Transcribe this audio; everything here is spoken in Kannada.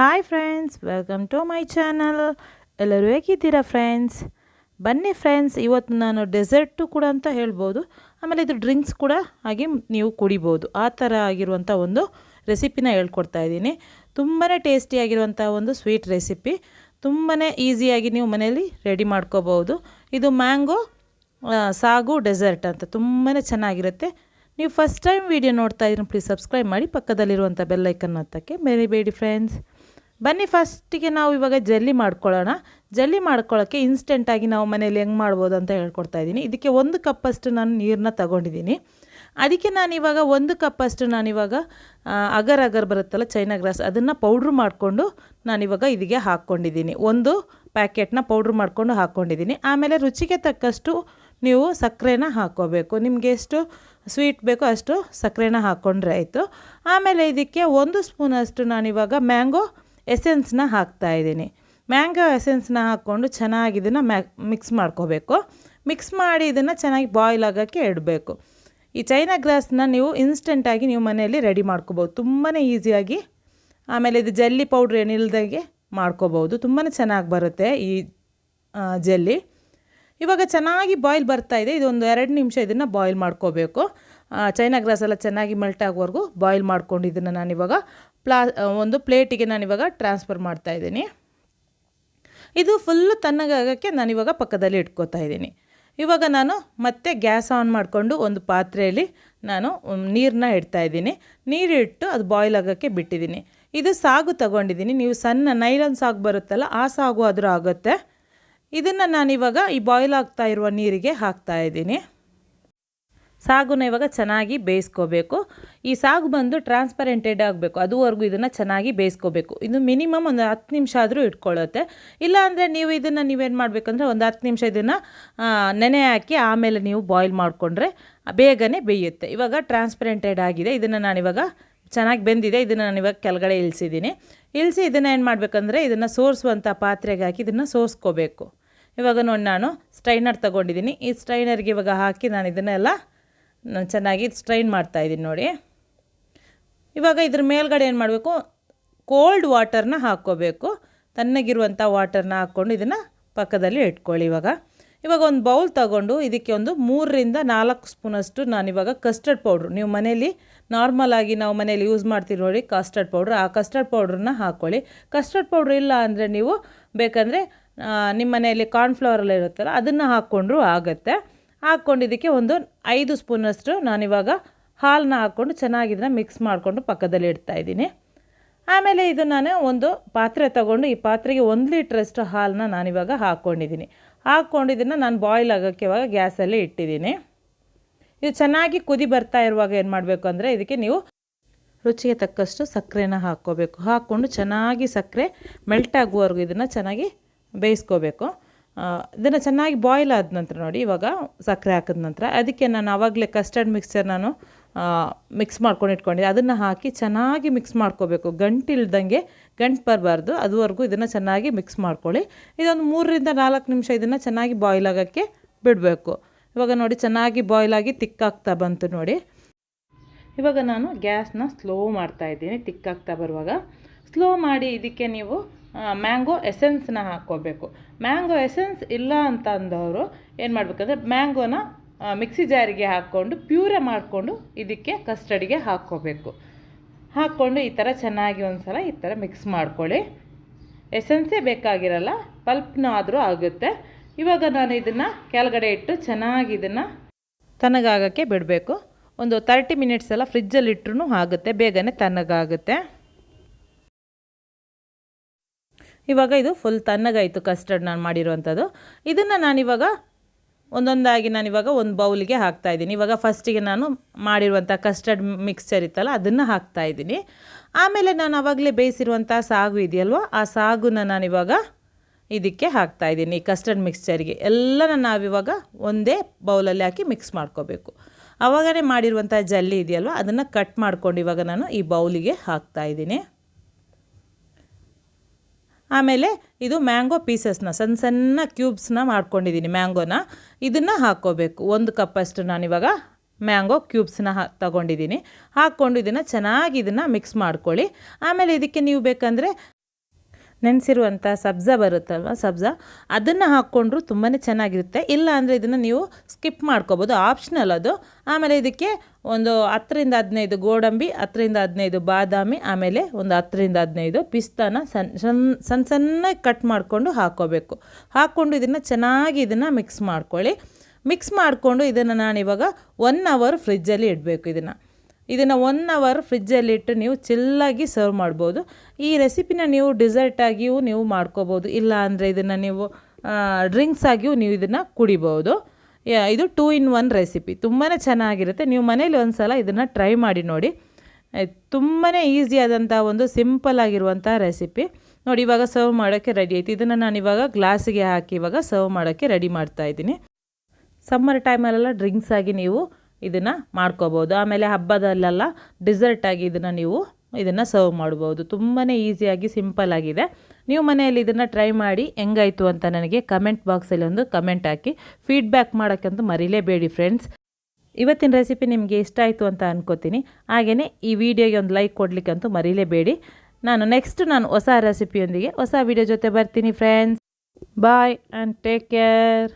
Hi friends welcome to my channel ಎಲ್ಲರೂ ಹೇಗಿದ್ದೀರಾ ಫ್ರೆಂಡ್ಸ್ ಬನ್ನಿ ಫ್ರೆಂಡ್ಸ್ ಇವತ್ತು ನಾನು ಡೆಸರ್ಟು ಕೂಡ ಅಂತ ಹೇಳ್ಬೋದು. ಆಮೇಲೆ ಇದು ಡ್ರಿಂಕ್ಸ್ ಕೂಡ ಹಾಗೆ ನೀವು ಕುಡಿಬೋದು. ಆ ಥರ ಆಗಿರುವಂಥ ಒಂದು ರೆಸಿಪಿನ ಹೇಳ್ಕೊಡ್ತಾ ಇದ್ದೀನಿ. ತುಂಬಾ ಟೇಸ್ಟಿಯಾಗಿರುವಂಥ ಒಂದು ಸ್ವೀಟ್ ರೆಸಿಪಿ ತುಂಬಾ ಈಸಿಯಾಗಿ ನೀವು ಮನೆಯಲ್ಲಿ ರೆಡಿ ಮಾಡ್ಕೋಬೋದು. ಇದು ಮ್ಯಾಂಗೋ ಸಾಗು ಡೆಸರ್ಟ್ ಅಂತ. ತುಂಬಾ ಚೆನ್ನಾಗಿರುತ್ತೆ. ನೀವು ಫಸ್ಟ್ ಟೈಮ್ ವಿಡಿಯೋ ನೋಡ್ತಾ ಇದ್ರೆ ಪ್ಲೀಸ್ ಸಬ್ಸ್ಕ್ರೈಬ್ ಮಾಡಿ ಪಕ್ಕದಲ್ಲಿರುವಂಥ ಬೆಲ್ಲೈಕನ್ ಹತ್ತಕ್ಕೆ. ಮೆರಿಬೇಡಿ ಫ್ರೆಂಡ್ಸ್ ಬನ್ನಿ ಫಸ್ಟಿಗೆ ನಾವು ಇವಾಗ ಜಲ್ಲಿ ಮಾಡ್ಕೊಳ್ಳೋಣ. ಜಲ್ಲಿ ಮಾಡ್ಕೊಳ್ಳೋಕ್ಕೆ ಇನ್ಸ್ಟೆಂಟಾಗಿ ನಾವು ಮನೇಲಿ ಹೆಂಗೆ ಮಾಡ್ಬೋದು ಅಂತ ಹೇಳ್ಕೊಡ್ತಾ ಇದ್ದೀನಿ. ಇದಕ್ಕೆ ಒಂದು ಕಪ್ಪಷ್ಟು ನಾನು ನೀರನ್ನ ತಗೊಂಡಿದ್ದೀನಿ. ಅದಕ್ಕೆ ನಾನಿವಾಗ ಒಂದು ಕಪ್ಪಷ್ಟು ನಾನಿವಾಗ ಅಗರ್ ಅಗರ್ ಬರುತ್ತಲ್ಲ ಚೈನಾ ಗ್ರಾಸ್ ಅದನ್ನು ಪೌಡ್ರ್ ಮಾಡಿಕೊಂಡು ನಾನಿವಾಗ ಇದಕ್ಕೆ ಹಾಕ್ಕೊಂಡಿದ್ದೀನಿ. ಒಂದು ಪ್ಯಾಕೆಟ್ನ ಪೌಡ್ರ್ ಮಾಡಿಕೊಂಡು ಹಾಕ್ಕೊಂಡಿದ್ದೀನಿ. ಆಮೇಲೆ ರುಚಿಗೆ ತಕ್ಕಷ್ಟು ನೀವು ಸಕ್ಕರೆನ ಹಾಕ್ಕೋಬೇಕು. ನಿಮಗೆ ಎಷ್ಟು ಸ್ವೀಟ್ ಬೇಕೋ ಅಷ್ಟು ಸಕ್ಕರೆನ ಹಾಕ್ಕೊಂಡ್ರೆ ಆಯಿತು. ಆಮೇಲೆ ಇದಕ್ಕೆ ಒಂದು ಸ್ಪೂನಷ್ಟು ನಾನಿವಾಗ ಮ್ಯಾಂಗೋ ಎಸೆನ್ಸ್ನ ಹಾಕ್ತಾ ಇದ್ದೀನಿ. ಮ್ಯಾಂಗೋ ಎಸೆನ್ಸ್ನ ಹಾಕ್ಕೊಂಡು ಚೆನ್ನಾಗಿ ಇದನ್ನು ಮ್ಯಾ, ಮಿಕ್ಸ್ ಮಾಡ್ಕೋಬೇಕು. ಮಿಕ್ಸ್ ಮಾಡಿ ಇದನ್ನು ಚೆನ್ನಾಗಿ ಬಾಯ್ಲ್ ಆಗೋಕ್ಕೆ ಇಡಬೇಕು. ಈ ಚೈನಾ ಗ್ರಾಸ್ನ ನೀವು ಇನ್ಸ್ಟೆಂಟಾಗಿ ನೀವು ಮನೆಯಲ್ಲಿ ರೆಡಿ ಮಾಡ್ಕೋಬೋದು. ತುಂಬಾ ಈಸಿಯಾಗಿ. ಆಮೇಲೆ ಇದು ಜಲ್ಲಿ ಪೌಡ್ರ್ ಏನಿಲ್ದಾಗೆ ಮಾಡ್ಕೋಬೋದು. ತುಂಬಾ ಚೆನ್ನಾಗಿ ಬರುತ್ತೆ ಈ ಜಲ್ಲಿ. ಇವಾಗ ಚೆನ್ನಾಗಿ ಬಾಯ್ಲ್ ಬರ್ತಾ ಇದೆ. ಇದೊಂದು ಎರಡು ನಿಮಿಷ ಇದನ್ನು ಬಾಯ್ಲ್ ಮಾಡ್ಕೋಬೇಕು. ಚೈನಾ ಗ್ರಾಸ್ ಎಲ್ಲ ಚೆನ್ನಾಗಿ ಮೆಲ್ಟ್ ಆಗೋವರೆಗೂ ಬಾಯ್ಲ್ ಮಾಡ್ಕೊಂಡು ಇದನ್ನು ನಾನಿವಾಗ ಪ್ಲಾ ಒಂದು ಪ್ಲೇಟಿಗೆ ನಾನಿವಾಗ ಟ್ರಾನ್ಸ್ಫರ್ ಮಾಡ್ತಾ ಇದ್ದೀನಿ. ಇದು ಫುಲ್ಲು ತಣ್ಣಗಾಗೋಕ್ಕೆ ನಾನಿವಾಗ ಪಕ್ಕದಲ್ಲಿ ಇಟ್ಕೋತಾ ಇದ್ದೀನಿ. ಇವಾಗ ನಾನು ಮತ್ತೆ ಗ್ಯಾಸ್ ಆನ್ ಮಾಡಿಕೊಂಡು ಒಂದು ಪಾತ್ರೆಯಲ್ಲಿ ನಾನು ನೀರನ್ನ ಇಡ್ತಾ ಇದ್ದೀನಿ. ನೀರಿಟ್ಟು ಅದು ಬಾಯ್ಲ್ ಆಗೋಕ್ಕೆ ಬಿಟ್ಟಿದ್ದೀನಿ. ಇದು ಸಾಗು ತಗೊಂಡಿದ್ದೀನಿ. ನೀವು ಸಣ್ಣ ನೈಲನ್ ಸಾಗು ಬರುತ್ತಲ್ಲ, ಆ ಸಾಗು ಆದರೂ ಆಗುತ್ತೆ. ಇದನ್ನು ನಾನಿವಾಗ ಈ ಬಾಯ್ಲ್ ಆಗ್ತಾ ಇರುವ ನೀರಿಗೆ ಹಾಕ್ತಾ ಇದ್ದೀನಿ. ಸಾಗುನ ಇವಾಗ ಚೆನ್ನಾಗಿ ಬೇಯಿಸ್ಕೋಬೇಕು. ಈ ಸಾಗು ಬಂದು ಟ್ರಾನ್ಸ್ಪರೆಂಟೆಡ್ ಆಗಬೇಕು. ಅದುವರೆಗೂ ಇದನ್ನು ಚೆನ್ನಾಗಿ ಬೇಯಿಸ್ಕೋಬೇಕು. ಇದು ಮಿನಿಮಮ್ ಒಂದು ಹತ್ತು ನಿಮಿಷ ಆದರೂ ಇಟ್ಕೊಳ್ಳುತ್ತೆ. ಇಲ್ಲ ಅಂದರೆ ನೀವು ಇದನ್ನು ನೀವೇನು ಮಾಡಬೇಕಂದ್ರೆ ಒಂದು ಹತ್ತು ನಿಮಿಷ ಇದನ್ನು ನೆನೆ ಹಾಕಿ ಆಮೇಲೆ ನೀವು ಬಾಯ್ಲ್ ಮಾಡಿಕೊಂಡ್ರೆ ಬೇಗನೆ ಬೇಯುತ್ತೆ. ಇವಾಗ ಟ್ರಾನ್ಸ್ಪರೆಂಟೆಡ್ ಆಗಿದೆ. ಇದನ್ನು ನಾನಿವಾಗ ಚೆನ್ನಾಗಿ ಬೆಂದಿದೆ. ಇದನ್ನು ನಾನು ಇವಾಗ ಕೆಳಗಡೆ ಇಳಿಸಿದ್ದೀನಿ. ಇಳಿಸಿ ಇದನ್ನು ಏನು ಮಾಡಬೇಕಂದ್ರೆ ಇದನ್ನು ಸೋರಿಸುವಂಥ ಪಾತ್ರೆಗೆ ಹಾಕಿ ಇದನ್ನು ಸೋರಿಸ್ಕೋಬೇಕು ಇವಾಗ ನೋಡಿ ನಾನು ಸ್ಟ್ರೈನರ್ ತೊಗೊಂಡಿದ್ದೀನಿ. ಈ ಸ್ಟ್ರೈನರ್ಗೆ ಇವಾಗ ಹಾಕಿ ನಾನು ಇದನ್ನೆಲ್ಲ ನಾನು ಚೆನ್ನಾಗಿ ಸ್ಟ್ರೈನ್ ಮಾಡ್ತಾಯಿದ್ದೀನಿ ನೋಡಿ. ಇವಾಗ ಇದ್ರ ಮೇಲ್ಗಡೆ ಏನು ಮಾಡಬೇಕು? ಕೋಲ್ಡ್ ವಾಟರ್ನ ಹಾಕ್ಕೋಬೇಕು. ತಣ್ಣಗಿರುವಂಥ ವಾಟರ್ನ ಹಾಕ್ಕೊಂಡು ಇದನ್ನು ಪಕ್ಕದಲ್ಲಿ ಇಟ್ಕೊಳ್ಳಿ ಇವಾಗ. ಇವಾಗ ಒಂದು ಬೌಲ್ ತಗೊಂಡು ಇದಕ್ಕೆ ಒಂದು ಮೂರರಿಂದ ನಾಲ್ಕು ಸ್ಪೂನಷ್ಟು ನಾನಿವಾಗ ಕಸ್ಟರ್ಡ್ ಪೌಡ್ರು ನೀವು ಮನೇಲಿ ನಾರ್ಮಲಾಗಿ ನಾವು ಮನೇಲಿ ಯೂಸ್ ಮಾಡ್ತೀವಿ ನೋಡಿ ಕಸ್ಟರ್ಡ್ ಪೌಡ್ರ್ ಆ ಕಸ್ಟರ್ಡ್ ಪೌಡ್ರನ್ನ ಹಾಕ್ಕೊಳ್ಳಿ. ಕಸ್ಟರ್ಡ್ ಪೌಡ್ರ್ ಇಲ್ಲ ಅಂದರೆ ನೀವು ಬೇಕಂದರೆ ನಿಮ್ಮ ಮನೆಯಲ್ಲಿ ಕಾರ್ನ್ಫ್ಲವರೆಲ್ಲ ಇರುತ್ತಲ್ಲ, ಅದನ್ನು ಹಾಕ್ಕೊಂಡ್ರೂ ಆಗುತ್ತೆ. ಹಾಕ್ಕೊಂಡು ಇದಕ್ಕೆ ಒಂದು ಐದು ಸ್ಪೂನಷ್ಟು ನಾನಿವಾಗ ಹಾಲನ್ನ ಹಾಕ್ಕೊಂಡು ಚೆನ್ನಾಗಿ ಮಿಕ್ಸ್ ಮಾಡಿಕೊಂಡು ಪಕ್ಕದಲ್ಲಿ ಇಡ್ತಾ ಇದ್ದೀನಿ. ಆಮೇಲೆ ಇದು ನಾನು ಒಂದು ಪಾತ್ರೆ ತಗೊಂಡು ಈ ಪಾತ್ರೆಗೆ ಒಂದು ಲೀಟ್ರಷ್ಟು ಹಾಲನ್ನ ನಾನಿವಾಗ ಹಾಕ್ಕೊಂಡಿದ್ದೀನಿ. ಹಾಕ್ಕೊಂಡು ಇದನ್ನು ನಾನು ಬಾಯ್ಲ್ ಆಗೋಕ್ಕೆ ಇವಾಗ ಗ್ಯಾಸಲ್ಲಿ ಇಟ್ಟಿದ್ದೀನಿ. ಇದು ಚೆನ್ನಾಗಿ ಕುದಿ ಬರ್ತಾ ಇರುವಾಗ ಏನು ಮಾಡಬೇಕು ಅಂದರೆ ಇದಕ್ಕೆ ನೀವು ರುಚಿಗೆ ತಕ್ಕಷ್ಟು ಸಕ್ಕರೆನ ಹಾಕ್ಕೋಬೇಕು. ಹಾಕ್ಕೊಂಡು ಚೆನ್ನಾಗಿ ಸಕ್ಕರೆ ಮೆಲ್ಟ್ ಆಗುವವರೆಗೂ ಇದನ್ನು ಚೆನ್ನಾಗಿ ಬೇಯಿಸ್ಕೋಬೇಕು. ಇದನ್ನು ಚೆನ್ನಾಗಿ ಬಾಯ್ಲ್ ಆದ ನಂತರ ನೋಡಿ, ಇವಾಗ ಸಕ್ಕರೆ ಹಾಕಿದ ನಂತರ. ಅದಕ್ಕೆ ನಾನು ಆವಾಗಲೇ ಕಸ್ಟರ್ಡ್ ಮಿಕ್ಸ್ಚರ್ ನಾನು ಮಿಕ್ಸ್ ಮಾಡ್ಕೊಂಡು ಇಟ್ಕೊಂಡಿದ್ದೆ. ಅದನ್ನು ಹಾಕಿ ಚೆನ್ನಾಗಿ ಮಿಕ್ಸ್ ಮಾಡ್ಕೋಬೇಕು. ಗಂಟಿಲ್ದಂಗೆ, ಗಂಟು ಬರಬಾರ್ದು. ಅದುವರೆಗೂ ಇದನ್ನು ಚೆನ್ನಾಗಿ ಮಿಕ್ಸ್ ಮಾಡ್ಕೊಳ್ಳಿ. ಇದೊಂದು ಮೂರರಿಂದ ನಾಲ್ಕು ನಿಮಿಷ ಇದನ್ನು ಚೆನ್ನಾಗಿ ಬಾಯ್ಲ್ ಆಗೋಕ್ಕೆ ಬಿಡಬೇಕು. ಇವಾಗ ನೋಡಿ, ಚೆನ್ನಾಗಿ ಬಾಯ್ಲ್ ಆಗಿ ತಿಕ್ಕಾಗ್ತಾ ಬಂತು ನೋಡಿ. ಇವಾಗ ನಾನು ಗ್ಯಾಸ್ನ ಸ್ಲೋ ಮಾಡ್ತಾ ಇದ್ದೀನಿ. ತಿಕ್ಕಾಗ್ತಾ ಬರುವಾಗ. ಸ್ಲೋ ಮಾಡಿ ಇದಕ್ಕೆ ನೀವು ಮ್ಯಾಂಗೋ ಎಸೆನ್ಸ್ನ ಹಾಕ್ಕೋಬೇಕು. ಮ್ಯಾಂಗೋ ಎಸೆನ್ಸ್ ಇಲ್ಲ ಅಂತ ಅಂದವರು ಏನು ಮಾಡಬೇಕಂದ್ರೆ ಮ್ಯಾಂಗೋನ ಮಿಕ್ಸಿ ಜಾರಿಗೆ ಹಾಕ್ಕೊಂಡು ಪ್ಯೂರೆ ಮಾಡಿಕೊಂಡು ಇದಕ್ಕೆ ಕಸ್ಟಡಿಗೆ ಹಾಕ್ಕೋಬೇಕು. ಹಾಕ್ಕೊಂಡು ಈ ಥರ ಚೆನ್ನಾಗಿ ಒಂದು ಸಲ ಈ ಥರ ಮಿಕ್ಸ್ ಮಾಡ್ಕೊಳ್ಳಿ. ಎಸೆನ್ಸೇ ಬೇಕಾಗಿರಲ್ಲ ಪಲ್ಪ್ನೂ ಆದರೂ ಆಗುತ್ತೆ. ಇವಾಗ ನಾನು ಇದನ್ನು ಕೆಳಗಡೆ ಇಟ್ಟು ಚೆನ್ನಾಗಿ ಇದನ್ನು ತಣ್ಣಗಾಗೋಕ್ಕೆ ಬಿಡಬೇಕು. ಒಂದು ತರ್ಟಿ ಮಿನಿಟ್ಸ್ ಎಲ್ಲ ಫ್ರಿಜ್ಜಲ್ಲಿ ಇಟ್ಟರೂ ಆಗುತ್ತೆ, ಬೇಗನೆ ತಣ್ಣಗಾಗುತ್ತೆ ಇವಾಗ ಇದು ಫುಲ್ ತಣ್ಣಗಾಯಿತು ಕಸ್ಟರ್ಡ್ ನಾನು ಮಾಡಿರುವಂಥದ್ದು ಇದನ್ನು ನಾನಿವಾಗ ಒಂದೊಂದಾಗಿ ನಾನಿವಾಗ ಒಂದು ಬೌಲಿಗೆ ಹಾಕ್ತಾಯಿದ್ದೀನಿ ಇವಾಗ ಫಸ್ಟಿಗೆ ನಾನು ಮಾಡಿರುವಂಥ ಕಸ್ಟರ್ಡ್ ಮಿಕ್ಸ್ಚರ್ ಇತ್ತಲ್ಲ, ಅದನ್ನು ಹಾಕ್ತಾಯಿದ್ದೀನಿ ಆಮೇಲೆ ನಾನು ಆವಾಗಲೇ ಬೇಯಿಸಿರುವಂಥ ಸಾಗು ಇದೆಯಲ್ವ, ಆ ಸಾಗುನ ನಾನಿವಾಗ ಇದಕ್ಕೆ ಹಾಕ್ತಾಯಿದ್ದೀನಿ ಕಸ್ಟರ್ಡ್ ಮಿಕ್ಸ್ಚರ್ಗೆ ಎಲ್ಲನ ನಾವಿವಾಗ ಒಂದೇ ಬೌಲಲ್ಲಿ ಹಾಕಿ ಮಿಕ್ಸ್ ಮಾಡ್ಕೋಬೇಕು. ಆವಾಗಲೇ ಮಾಡಿರುವಂಥ ಜಲ್ಲಿ ಇದೆಯಲ್ವ, ಅದನ್ನು ಕಟ್ ಮಾಡ್ಕೊಂಡು ಇವಾಗ ನಾನು ಈ ಬೌಲಿಗೆ ಹಾಕ್ತಾಯಿದ್ದೀನಿ ಆಮೇಲೆ ಇದು ಮ್ಯಾಂಗೋ ಪೀಸಸ್ನ ಸಣ್ಣ ಸಣ್ಣ ಕ್ಯೂಬ್ಸ್ನ ಮಾಡ್ಕೊಂಡಿದ್ದೀನಿ ಮ್ಯಾಂಗೋನ. ಇದನ್ನು ಹಾಕ್ಕೋಬೇಕು. ಒಂದು ಕಪ್ಪಷ್ಟು ನಾನಿವಾಗ ಮ್ಯಾಂಗೋ ಕ್ಯೂಬ್ಸ್ನ ಹಾ, ತಗೊಂಡಿದ್ದೀನಿ. ಹಾಕ್ಕೊಂಡು ಇದನ್ನು ಚೆನ್ನಾಗಿ ಇದನ್ನು ಮಿಕ್ಸ್ ಮಾಡ್ಕೊಳ್ಳಿ. ಆಮೇಲೆ ಇದಕ್ಕೆ ನೀವು ಬೇಕಂದರೆ ನೆನೆಸಿರುವಂಥ ಸಬ್ಜ ಬರುತ್ತಲ್ವ, ಸಬ್ಜ? ಅದನ್ನು ಹಾಕ್ಕೊಂಡ್ರೂ ತುಂಬಾ ಚೆನ್ನಾಗಿರುತ್ತೆ. ಇಲ್ಲ ಅಂದರೆ ಇದನ್ನು ನೀವು ಸ್ಕಿಪ್ ಮಾಡ್ಕೋಬೋದು. ಆಪ್ಷನಲ್ ಅದು. ಆಮೇಲೆ ಇದಕ್ಕೆ ಒಂದು ಹತ್ತರಿಂದ ಹದಿನೈದು ಗೋಡಂಬಿ, ಹತ್ತರಿಂದ ಹದಿನೈದು ಬಾದಾಮಿ, ಆಮೇಲೆ ಒಂದು ಹತ್ತರಿಂದ ಹದಿನೈದು ಪಿಸ್ತಾನ ಸಣ್ಣ ಸಣ್ಣ ಸಣ್ಣ ಸಣ್ಣಗೆ ಕಟ್ ಮಾಡಿಕೊಂಡು ಹಾಕ್ಕೋಬೇಕು ಹಾಕ್ಕೊಂಡು ಇದನ್ನು ಚೆನ್ನಾಗಿ ಇದನ್ನು ಮಿಕ್ಸ್ ಮಾಡ್ಕೊಳ್ಳಿ. ಮಿಕ್ಸ್ ಮಾಡಿಕೊಂಡು ಇದನ್ನು ನಾನಿವಾಗ ಒನ್ ಅವರ್ ಫ್ರಿಜ್ಜಲ್ಲಿ ಇಡಬೇಕು ಇದನ್ನು. ಇದನ್ನು ಒನ್ ಅವರ್ ಫ್ರಿಜ್ಜಲ್ಲಿಟ್ಟು ನೀವು ಚಿಲ್ಲಾಗಿ ಸರ್ವ್ ಮಾಡ್ಬೋದು. ಈ ರೆಸಿಪಿನ ನೀವು ಡಿಸರ್ಟಾಗಿಯೂ ನೀವು ಮಾಡ್ಕೋಬೋದು. ಇಲ್ಲ ಅಂದರೆ ಇದನ್ನು ನೀವು ಡ್ರಿಂಕ್ಸ್ ಆಗಿಯೂ ನೀವು ಇದನ್ನು ಕುಡಿಬೋದು. ಇದು ಟೂ ಇನ್ ಒನ್ ರೆಸಿಪಿ ತುಂಬಾ ಚೆನ್ನಾಗಿರುತ್ತೆ. ನೀವು ಮನೇಲಿ ಒಂದು ಸಲ ಇದನ್ನು ಟ್ರೈ ಮಾಡಿ ನೋಡಿ. ತುಂಬಾ ಈಸಿ ಆದಂಥ ಒಂದು ಸಿಂಪಲ್ ಆಗಿರುವಂಥ ರೆಸಿಪಿ ನೋಡಿ, ಇವಾಗ ಸರ್ವ್ ಮಾಡೋಕ್ಕೆ ರೆಡಿ ಆಯ್ತು. ಇದನ್ನು ನಾನು ಇವಾಗ ಗ್ಲಾಸಿಗೆ ಹಾಕಿ ಇವಾಗ ಸರ್ವ್ ಮಾಡೋಕ್ಕೆ ರೆಡಿ ಮಾಡ್ತಾ ಇದ್ದೀನಿ. ಸಮ್ಮರ್ ಟೈಮಲ್ಲೆಲ್ಲ ಡ್ರಿಂಕ್ಸ್ ಆಗಿ ನೀವು ಇದನ್ನು ಮಾಡ್ಕೋಬೋದು ಆಮೇಲೆ ಹಬ್ಬದಲ್ಲೆಲ್ಲ ಡಿಸರ್ಟಾಗಿ ಇದನ್ನು ನೀವು ಇದನ್ನು ಸರ್ವ್ ಮಾಡ್ಬೋದು ತುಂಬಾ ಈಸಿಯಾಗಿ ಸಿಂಪಲ್ ಆಗಿದೆ. ನೀವು ಮನೆಯಲ್ಲಿ ಇದನ್ನು ಟ್ರೈ ಮಾಡಿ ಹೆಂಗಾಯಿತು ಅಂತ ನನಗೆ ಕಮೆಂಟ್ ಬಾಕ್ಸಲ್ಲಿ ಒಂದು ಕಮೆಂಟ್ ಹಾಕಿ. ಫೀಡ್ಬ್ಯಾಕ್ ಮಾಡೋಕ್ಕಂತೂ ಮರಿಲೇಬೇಡಿ ಫ್ರೆಂಡ್ಸ್ ಇವತ್ತಿನ ರೆಸಿಪಿ ನಿಮಗೆ ಇಷ್ಟ ಆಯಿತು ಅಂತ ಅನ್ಕೋತೀನಿ. ಹಾಗೆಯೇ ಈ ವಿಡಿಯೋಗೆ ಒಂದು ಲೈಕ್ ಕೊಡಲಿಕ್ಕಂತೂ ಮರಿಲೇಬೇಡಿ. ನಾನು ನೆಕ್ಸ್ಟ್ ನಾನು ಹೊಸ ರೆಸಿಪಿಯೊಂದಿಗೆ ಹೊಸ ವಿಡಿಯೋ ಜೊತೆ ಬರ್ತೀನಿ friends bye and take care